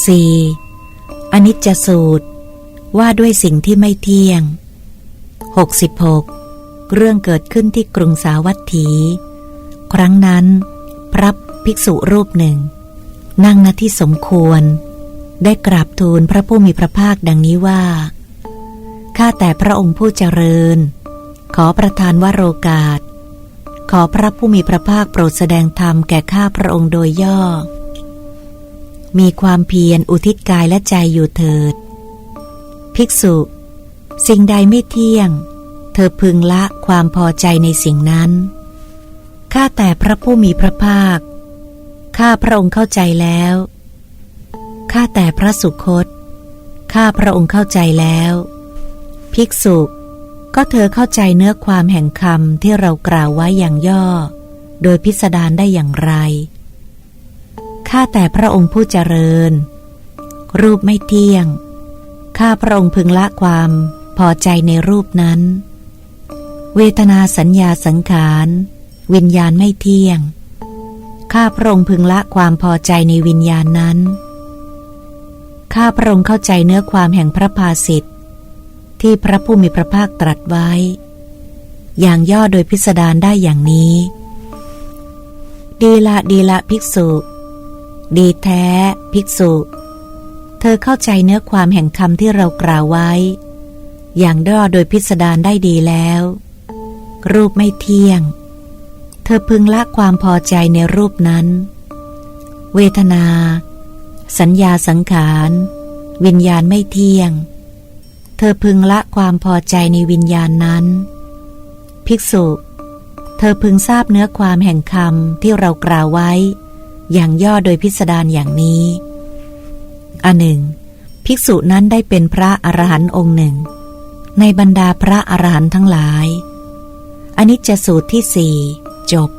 4. อนิจจสูตร ว่าด้วยสิ่งที่ไม่เที่ยง 66 เรื่องเกิดขึ้นที่กรุงสาวัตถี ครั้งนั้น พระภิกษุรูปหนึ่ง นั่งณที่สมควร ได้กราบทูลพระผู้มีพระภาคดังนี้ว่า ข้าแต่พระองค์ผู้เจริญ ขอประทานวโรกาส ขอพระผู้มีพระภาคโปรดแสดงธรรมแก่ข้าพระองค์โดยย่อ มีความเพียรอุทิศกายและใจอยู่เถิด ภิกษุ สิ่งใดไม่เที่ยง เธอพึงละความพอใจในสิ่งนั้น ข้าแต่พระผู้มีพระภาค ข้าพระองค์เข้าใจแล้ว ข้าแต่พระสุคต ข้าพระองค์เข้าใจแล้ว ภิกษุ ก็เธอเข้าใจเนื้อความแห่งคำที่เรากล่าวไว้อย่างย่อ โดยพิสดารได้อย่างไร ข้าแต่พระองค์ผู้เจริญ รูปไม่เที่ยง ข้าพระองค์พึงละความพอใจในรูปนั้น เวทนาสัญญาสังขาร วิญญาณไม่เที่ยง ข้าพระองค์พึงละความพอใจในวิญญาณนั้น ข้าพระองค์เข้าใจเนื้อความแห่งพระภาสิทธิ์ที่พระผู้มีพระภาคตรัสไว้ อย่างย่อโดยพิสดารได้อย่างนี้ ดีละดีละภิกษุ ดีแท้ ภิกษุ เธอเข้าใจเนื้อความแห่งคำที่เรากล่าวไว้ อย่างย่อโดยพิสดารได้ดีแล้ว รูปไม่เที่ยง เธอพึงละความพอใจในรูปนั้น เวทนา สัญญาสังขาร วิญญาณไม่เที่ยง เธอพึงละความพอใจในวิญญาณนั้น ภิกษุ เธอพึงทราบเนื้อความแห่งคำที่เรากล่าวไว้ อย่างย่อโดยพิสดารอย่างนี้อันหนึ่ง ภิกษุนั้นได้เป็นพระอรหันต์องค์หนึ่ง ในบรรดาพระอรหันต์ทั้งหลายอันนี้จะสูตรที่สี่จบ